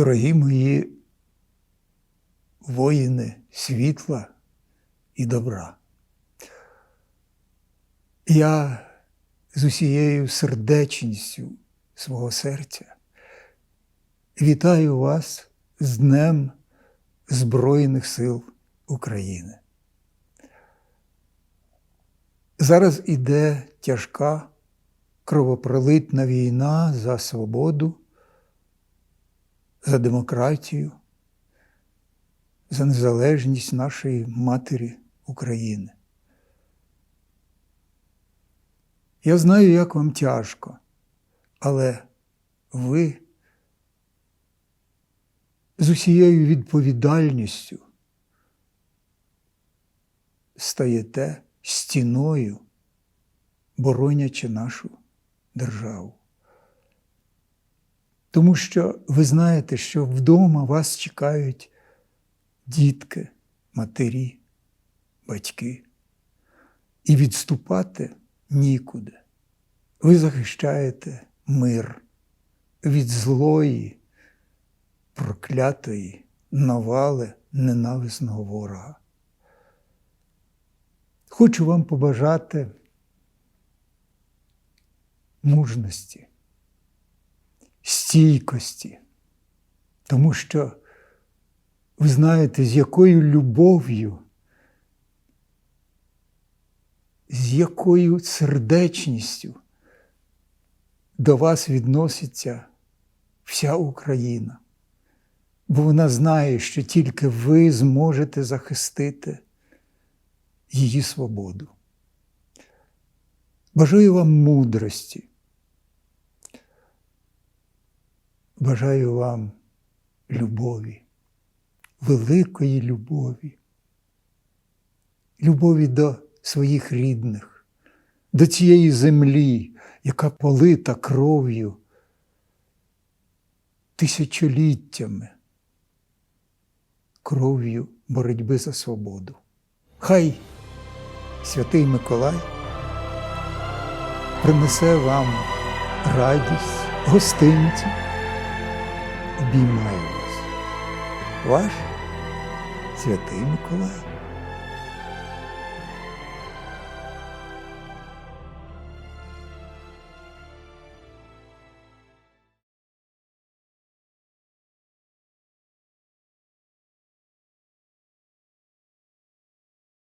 Дорогі мої воїни світла і добра. Я з усією сердечністю свого серця вітаю вас з Днем Збройних сил України. Зараз іде тяжка кровопролитна війна за свободу, за демократію, за незалежність нашої матері України. Я знаю, як вам тяжко, але ви з усією відповідальністю стаєте стіною, боронячи нашу державу. Тому що ви знаєте, що вдома вас чекають дітки, матері, батьки. І відступати нікуди. Ви захищаєте мир від злої, проклятої навали ненависного ворога. Хочу вам побажати мужності, стійкості, тому що ви знаєте, з якою любов'ю, з якою сердечністю до вас відноситься вся Україна, бо вона знає, що тільки ви зможете захистити її свободу. Бажаю вам мудрості. Бажаю вам любові, великої любові, любові до своїх рідних, до цієї землі, яка полита кров'ю тисячоліттями, кров'ю боротьби за свободу. Хай святий Миколай принесе вам радість, гостинці, обіймаю вас. Ваш святий Миколай.